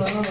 Saludos.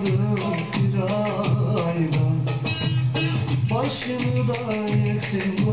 Koymadım bir ayda Başımı da yesin. koçum